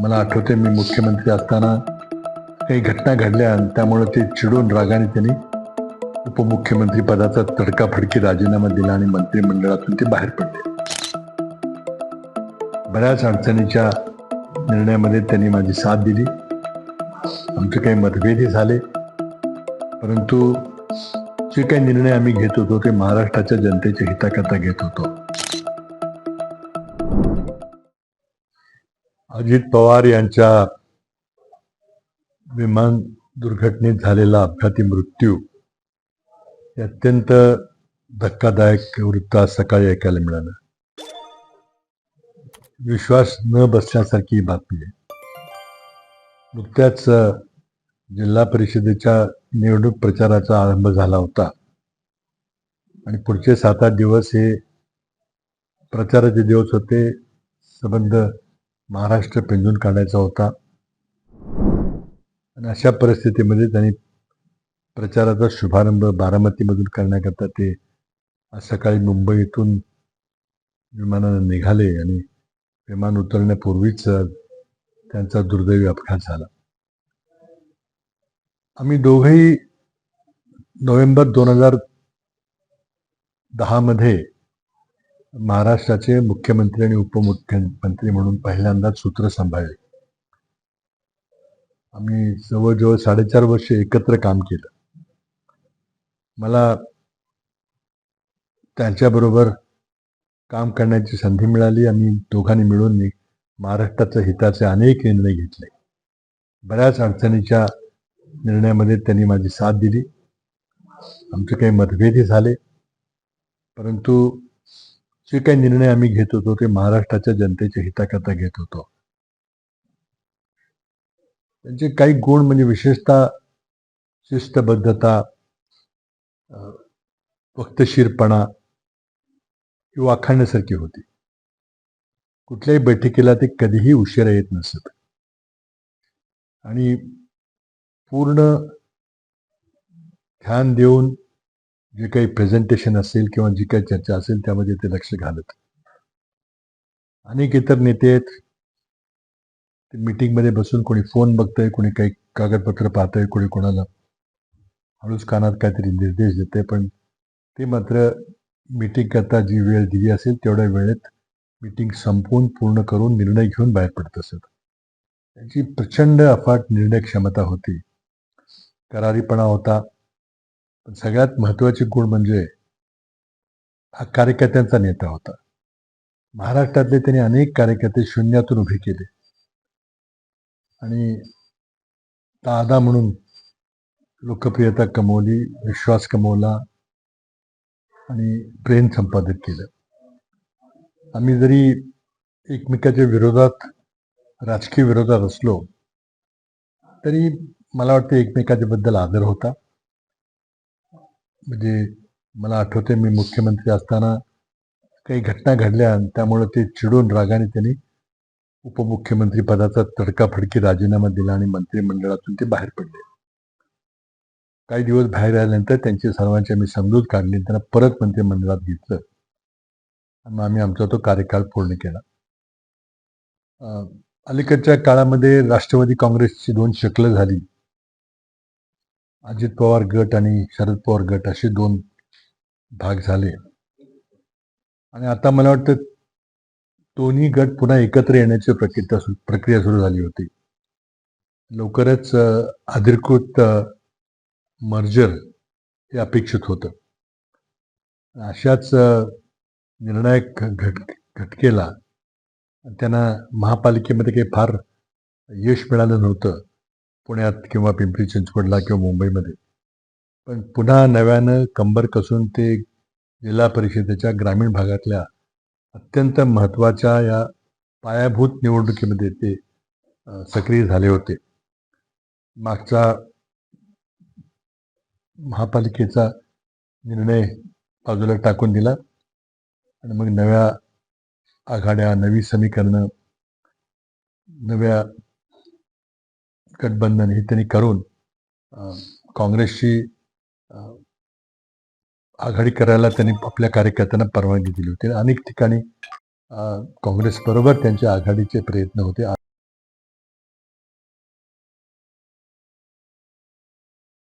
मला आठवते मी मुख्यमंत्री असताना काही घटना घडल्या आणि त्यामुळे ते चिडून रागाने त्यांनी उपमुख्यमंत्री पदाचा तडकाफडकी राजीनामा दिला आणि मंत्रिमंडळातून ते बाहेर पडले. बऱ्याच अडचणीच्या निर्णयामध्ये त्यांनी माझी साथ दिली. आमचे काही मतभेदही झाले. परंतु जे काही निर्णय आम्ही घेत होतो ते महाराष्ट्राच्या जनतेच्या हिताकरता घेत होतो. अजित पवार यांच्या विमान दुर्घटनेत झालेला अपघाती मृत्यू हे अत्यंत धक्कादायक वृत्त आज सकाळी ऐकायला मिळालं. विश्वास न बसण्यासारखी बातमी आहे. नुकत्याच जिल्हा परिषदेच्या निवडणूक प्रचाराचा आरंभ झाला होता. आणि पुढचे सात आठ दिवस हे प्रचाराचे दिवस होते. संबंध महाराष्ट्र पिंजून काढायचा होता. आणि अशा परिस्थितीमध्ये त्यांनी प्रचाराचा शुभारंभ बारामतीमधून करण्याकरता ते आज सकाळी मुंबईतून विमानानं निघाले आणि विमान उतरण्यापूर्वीच त्यांचा दुर्दैवी अपघात झाला. आम्ही दोघेही नोव्हेंबर दोन हजार दहामध्ये महाराष्ट्राचे मुख्यमंत्री आणि उपमुख्यमंत्री म्हणून पहिल्यांदाच सूत्र सांभाळले. आम्ही जवळजवळ साडेचार वर्ष एकत्र काम केलं. मला त्यांच्याबरोबर काम करण्याची संधी मिळाली. आम्ही दोघांनी मिळून मी महाराष्ट्राच्या हिताचे अनेक निर्णय घेतले. बऱ्याच अडचणीच्या निर्णयामध्ये त्यांनी माझी साथ दिली. आमचे काही मतभेदही झाले. परंतु जे काही निर्णय आम्ही घेत होतो ते महाराष्ट्राच्या जनतेच्या हिताकरता घेत होतो. त्यांचे काही गुण म्हणजे विशेषतः शिस्तबद्धता वक्तशीरपणा ही वाखाणण्यासारखी होती. कुठल्याही बैठकीला ते कधीही उशिरा येत नसत. आणि पूर्ण ध्यान देऊन जे काही प्रेझेंटेशन असेल किंवा जी काही चर्चा असेल त्यामध्ये ते लक्ष घालत. अनेक इतर नेते आहेत. ते मीटिंगमध्ये बसून कोणी फोन बघतंय कोणी काही कागदपत्र पाहतंय कोणी कोणाला हळूच कानात काहीतरी निर्देश देते पण ते मात्र मिटिंग करता जी वेळ दिली असेल तेवढ्या वेळेत मीटिंग संपवून पूर्ण करून निर्णय घेऊन बाहेर पडत असत. त्यांची प्रचंड अफाट निर्णय क्षमता होती. करारीपणा होता. पण सगळ्यात महत्त्वाची गुण म्हणजे हा कार्यकर्त्यांचा नेता होता. महाराष्ट्रातले त्यांनी अनेक कार्यकर्ते शून्यातून उभे केले. आणि दादा म्हणून लोकप्रियता कमवली विश्वास कमवला आणि प्रेम संपादित केलं. आम्ही जरी एकमेकाच्या विरोधात राजकीय विरोधात असलो तरी मला वाटतं एकमेकाच्याबद्दल आदर होता. म्हणजे मला आठवते मी मुख्यमंत्री असताना काही घटना घडल्या आणि त्यामुळे ते चिडून रागाने त्यांनी उपमुख्यमंत्री पदाचा तडकाफडकी राजीनामा दिला आणि मंत्रिमंडळातून ते बाहेर पडले. काही दिवस बाहेर आल्यानंतर त्यांची सर्वांची आम्ही समजूत काढली आणि त्यांना परत मंत्रिमंडळात घेतलं. आणि मग आम्ही आमचा तो कार्यकाळ पूर्ण केला. अलीकडच्या काळामध्ये राष्ट्रवादी काँग्रेसची दोन शकलं झाली. अजित पवार गट आणि शरद पवार गट असे दोन भाग झाले. आणि आता मला वाटतं दोन्ही गट पुन्हा एकत्र येण्याची प्रक्रिया सु- प्रक्रिया सुरू झाली होती. लवकरच अधिकृत मर्जर हे अपेक्षित होतं. अशाच निर्णायक घट घटकेला त्यांना महापालिकेमध्ये काही फार यश मिळालं नव्हतं. पुण्यात किंवा पिंपरी चिंचवडला किंवा मुंबईमध्ये. पण पुन्हा नव्यानं कंबर कसून ते जिल्हा परिषदेच्या ग्रामीण भागातल्या अत्यंत महत्त्वाच्या या पायाभूत निवडणुकीमध्ये ते सक्रिय झाले होते. मागचा महापालिकेचा निर्णय बाजूला टाकून दिला. आणि मग नव्या आघाड्या नवी समीकरणं नव्या गठबंधन हे त्यांनी करून काँग्रेसची आघाडी करायला त्यांनी आपल्या कार्यकर्त्यांना परवानगी दिली होती. अनेक ठिकाणी काँग्रेसबरोबर त्यांचे आघाडीचे प्रयत्न होते.